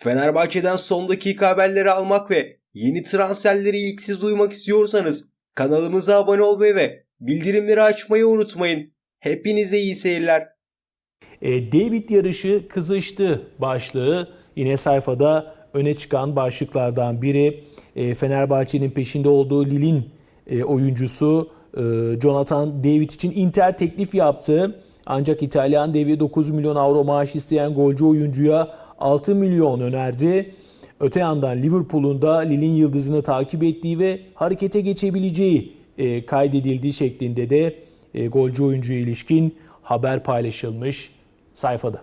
Fenerbahçe'den son dakika haberleri almak ve yeni transferleri ilk siz duymak istiyorsanız kanalımıza abone olmayı ve bildirimleri açmayı unutmayın. Hepinize iyi seyirler. E, David yarışı kızıştı başlığı yine sayfada öne çıkan başlıklardan biri. E, Fenerbahçe'nin peşinde olduğu Lille'in e, oyuncusu e, Jonathan David için Inter teklif yaptı. Ancak İtalyan devi 9 milyon avro maaş isteyen golcü oyuncuya 6 milyon önerdi. Öte yandan Liverpool'un da Lille'in yıldızını takip ettiği ve harekete geçebileceği e, kaydedildiği şeklinde de e, golcü oyuncuya ilişkin haber paylaşılmış sayfada.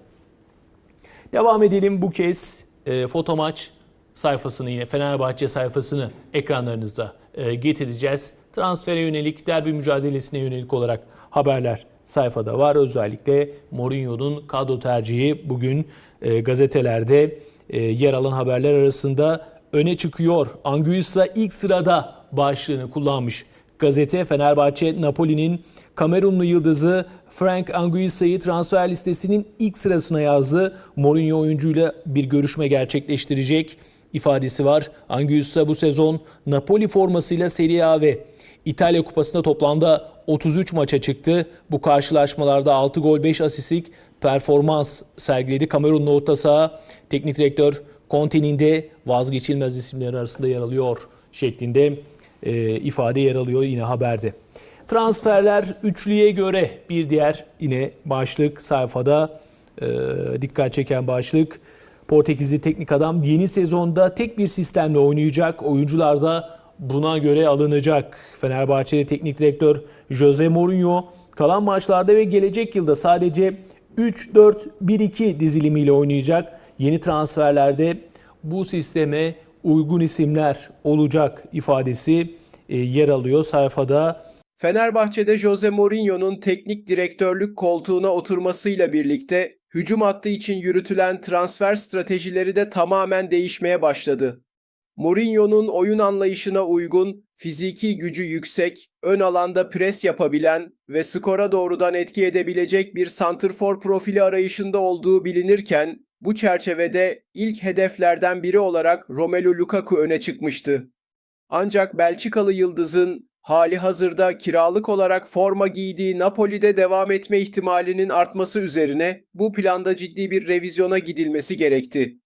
Devam edelim bu kez e, foto maç sayfasını yine Fenerbahçe sayfasını ekranlarınızda e, getireceğiz. Transfere yönelik, derbi mücadelesine yönelik olarak haberler sayfada var. Özellikle Mourinho'nun kadro tercihi bugün e, gazetelerde e, yer alan haberler arasında öne çıkıyor. Anguissa ilk sırada başlığını kullanmış. Gazete Fenerbahçe Napoli'nin Kamerunlu yıldızı Frank Anguissa'yı transfer listesinin ilk sırasına yazdı. Mourinho oyuncuyla bir görüşme gerçekleştirecek ifadesi var. Anguissa bu sezon Napoli formasıyla Serie A ve İtalya Kupası'nda toplamda 33 maça çıktı. Bu karşılaşmalarda 6 gol 5 asistlik performans sergiledi. Kamerunlu orta saha teknik direktör Conte'nin de vazgeçilmez isimler arasında yer alıyor şeklinde e, ifade yer alıyor yine haberde. Transferler üçlüye göre bir diğer yine başlık sayfada e, dikkat çeken başlık. Portekizli teknik adam yeni sezonda tek bir sistemle oynayacak. Oyuncular da buna göre alınacak. Fenerbahçe'de teknik direktör Jose Mourinho kalan maçlarda ve gelecek yılda sadece 3-4-1-2 dizilimiyle oynayacak. Yeni transferlerde bu sisteme uygun isimler olacak ifadesi e, yer alıyor sayfada. Fenerbahçe'de Jose Mourinho'nun teknik direktörlük koltuğuna oturmasıyla birlikte hücum hattı için yürütülen transfer stratejileri de tamamen değişmeye başladı. Mourinho'nun oyun anlayışına uygun, fiziki gücü yüksek, ön alanda pres yapabilen ve skora doğrudan etki edebilecek bir santrfor profili arayışında olduğu bilinirken, bu çerçevede ilk hedeflerden biri olarak Romelu Lukaku öne çıkmıştı. Ancak Belçikalı yıldızın hali hazırda kiralık olarak forma giydiği Napoli'de devam etme ihtimalinin artması üzerine bu planda ciddi bir revizyona gidilmesi gerekti.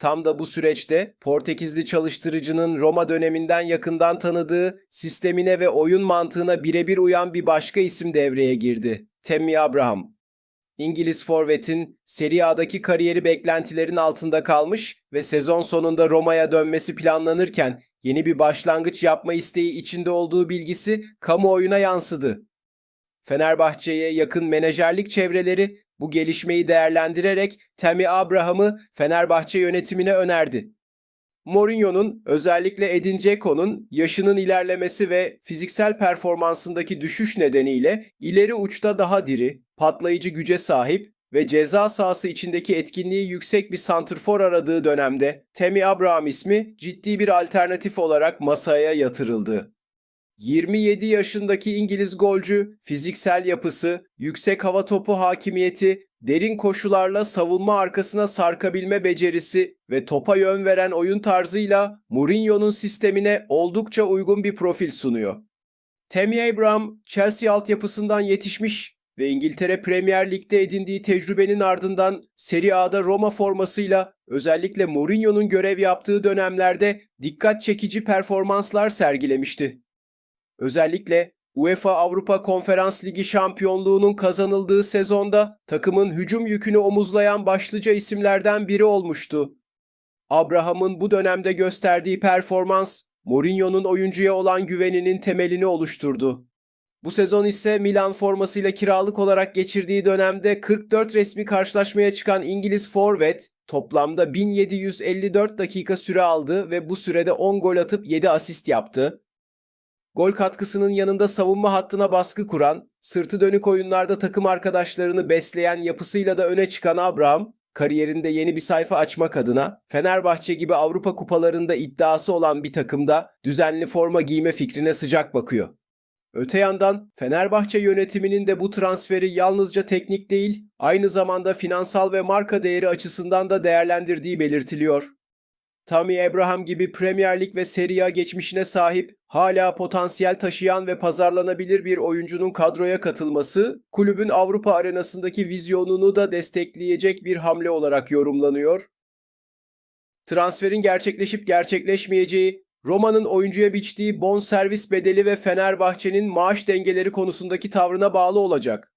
Tam da bu süreçte Portekizli çalıştırıcının Roma döneminden yakından tanıdığı sistemine ve oyun mantığına birebir uyan bir başka isim devreye girdi. Tammy Abraham. İngiliz forvetin Serie A'daki kariyeri beklentilerin altında kalmış ve sezon sonunda Roma'ya dönmesi planlanırken yeni bir başlangıç yapma isteği içinde olduğu bilgisi kamuoyuna yansıdı. Fenerbahçe'ye yakın menajerlik çevreleri bu gelişmeyi değerlendirerek Tammy Abraham'ı Fenerbahçe yönetimine önerdi. Mourinho'nun özellikle Edin Dzeko'nun yaşının ilerlemesi ve fiziksel performansındaki düşüş nedeniyle ileri uçta daha diri, patlayıcı güce sahip ve ceza sahası içindeki etkinliği yüksek bir santrfor aradığı dönemde Tammy Abraham ismi ciddi bir alternatif olarak masaya yatırıldı. 27 yaşındaki İngiliz golcü, fiziksel yapısı, yüksek hava topu hakimiyeti, derin koşularla savunma arkasına sarkabilme becerisi ve topa yön veren oyun tarzıyla Mourinho'nun sistemine oldukça uygun bir profil sunuyor. Tammy Abraham, Chelsea altyapısından yetişmiş ve İngiltere Premier Lig'de edindiği tecrübenin ardından Serie A'da Roma formasıyla özellikle Mourinho'nun görev yaptığı dönemlerde dikkat çekici performanslar sergilemişti. Özellikle UEFA Avrupa Konferans Ligi şampiyonluğunun kazanıldığı sezonda takımın hücum yükünü omuzlayan başlıca isimlerden biri olmuştu. Abraham'ın bu dönemde gösterdiği performans, Mourinho'nun oyuncuya olan güveninin temelini oluşturdu. Bu sezon ise Milan formasıyla kiralık olarak geçirdiği dönemde 44 resmi karşılaşmaya çıkan İngiliz forvet toplamda 1754 dakika süre aldı ve bu sürede 10 gol atıp 7 asist yaptı. Gol katkısının yanında savunma hattına baskı kuran, sırtı dönük oyunlarda takım arkadaşlarını besleyen yapısıyla da öne çıkan Abraham, kariyerinde yeni bir sayfa açmak adına Fenerbahçe gibi Avrupa kupalarında iddiası olan bir takımda düzenli forma giyme fikrine sıcak bakıyor. Öte yandan Fenerbahçe yönetiminin de bu transferi yalnızca teknik değil, aynı zamanda finansal ve marka değeri açısından da değerlendirdiği belirtiliyor. Tammy Abraham gibi Premier Lig ve Serie A geçmişine sahip, hala potansiyel taşıyan ve pazarlanabilir bir oyuncunun kadroya katılması, kulübün Avrupa arenasındaki vizyonunu da destekleyecek bir hamle olarak yorumlanıyor. Transferin gerçekleşip gerçekleşmeyeceği, Roma'nın oyuncuya biçtiği bon servis bedeli ve Fenerbahçe'nin maaş dengeleri konusundaki tavrına bağlı olacak.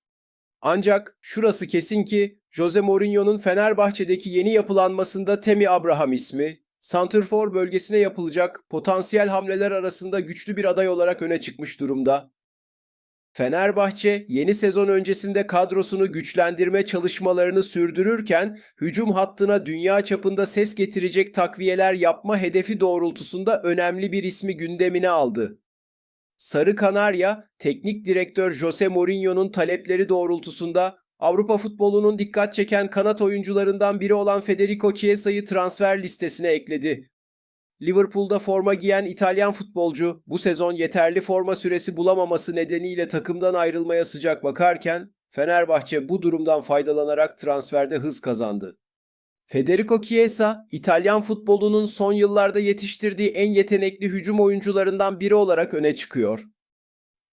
Ancak şurası kesin ki Jose Mourinho'nun Fenerbahçe'deki yeni yapılanmasında Temi Abraham ismi, Santrfor bölgesine yapılacak potansiyel hamleler arasında güçlü bir aday olarak öne çıkmış durumda. Fenerbahçe yeni sezon öncesinde kadrosunu güçlendirme çalışmalarını sürdürürken hücum hattına dünya çapında ses getirecek takviyeler yapma hedefi doğrultusunda önemli bir ismi gündemine aldı. Sarı Kanarya, teknik direktör Jose Mourinho'nun talepleri doğrultusunda Avrupa futbolunun dikkat çeken kanat oyuncularından biri olan Federico Chiesa'yı transfer listesine ekledi. Liverpool'da forma giyen İtalyan futbolcu bu sezon yeterli forma süresi bulamaması nedeniyle takımdan ayrılmaya sıcak bakarken Fenerbahçe bu durumdan faydalanarak transferde hız kazandı. Federico Chiesa, İtalyan futbolunun son yıllarda yetiştirdiği en yetenekli hücum oyuncularından biri olarak öne çıkıyor.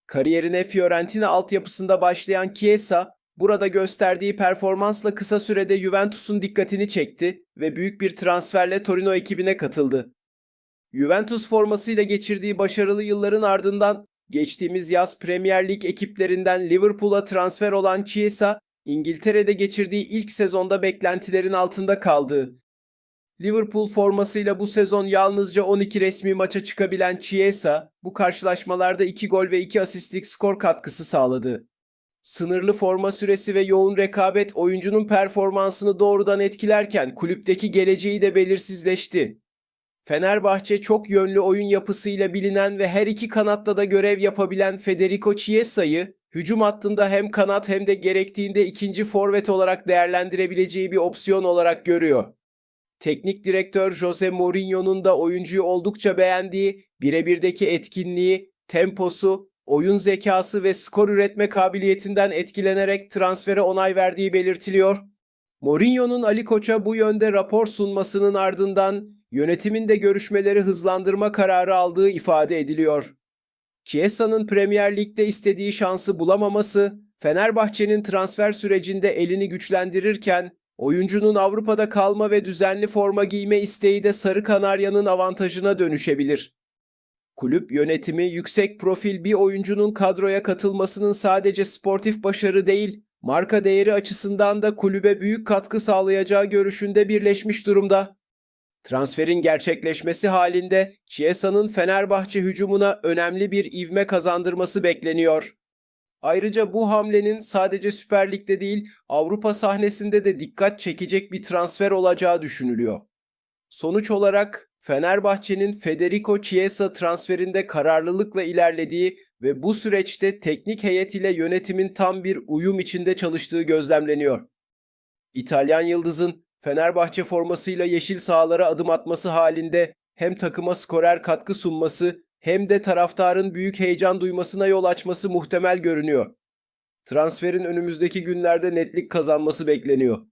Kariyerine Fiorentina altyapısında başlayan Chiesa, burada gösterdiği performansla kısa sürede Juventus'un dikkatini çekti ve büyük bir transferle Torino ekibine katıldı. Juventus formasıyla geçirdiği başarılı yılların ardından geçtiğimiz yaz Premier Lig ekiplerinden Liverpool'a transfer olan Chiesa, İngiltere'de geçirdiği ilk sezonda beklentilerin altında kaldı. Liverpool formasıyla bu sezon yalnızca 12 resmi maça çıkabilen Chiesa, bu karşılaşmalarda 2 gol ve 2 asistlik skor katkısı sağladı. Sınırlı forma süresi ve yoğun rekabet oyuncunun performansını doğrudan etkilerken kulüpteki geleceği de belirsizleşti. Fenerbahçe çok yönlü oyun yapısıyla bilinen ve her iki kanatta da görev yapabilen Federico Chiesa'yı hücum hattında hem kanat hem de gerektiğinde ikinci forvet olarak değerlendirebileceği bir opsiyon olarak görüyor. Teknik direktör Jose Mourinho'nun da oyuncuyu oldukça beğendiği, birebirdeki etkinliği, temposu, oyun zekası ve skor üretme kabiliyetinden etkilenerek transfere onay verdiği belirtiliyor. Mourinho'nun Ali Koç'a bu yönde rapor sunmasının ardından yönetimin de görüşmeleri hızlandırma kararı aldığı ifade ediliyor. Chiesa'nın Premier Lig'de istediği şansı bulamaması, Fenerbahçe'nin transfer sürecinde elini güçlendirirken, oyuncunun Avrupa'da kalma ve düzenli forma giyme isteği de Sarı Kanarya'nın avantajına dönüşebilir. Kulüp yönetimi yüksek profil bir oyuncunun kadroya katılmasının sadece sportif başarı değil, marka değeri açısından da kulübe büyük katkı sağlayacağı görüşünde birleşmiş durumda. Transferin gerçekleşmesi halinde Chiesa'nın Fenerbahçe hücumuna önemli bir ivme kazandırması bekleniyor. Ayrıca bu hamlenin sadece Süper Lig'de değil Avrupa sahnesinde de dikkat çekecek bir transfer olacağı düşünülüyor. Sonuç olarak Fenerbahçe'nin Federico Chiesa transferinde kararlılıkla ilerlediği ve bu süreçte teknik heyet ile yönetimin tam bir uyum içinde çalıştığı gözlemleniyor. İtalyan Yıldız'ın Fenerbahçe formasıyla yeşil sahalara adım atması halinde hem takıma skorer katkı sunması hem de taraftarın büyük heyecan duymasına yol açması muhtemel görünüyor. Transferin önümüzdeki günlerde netlik kazanması bekleniyor.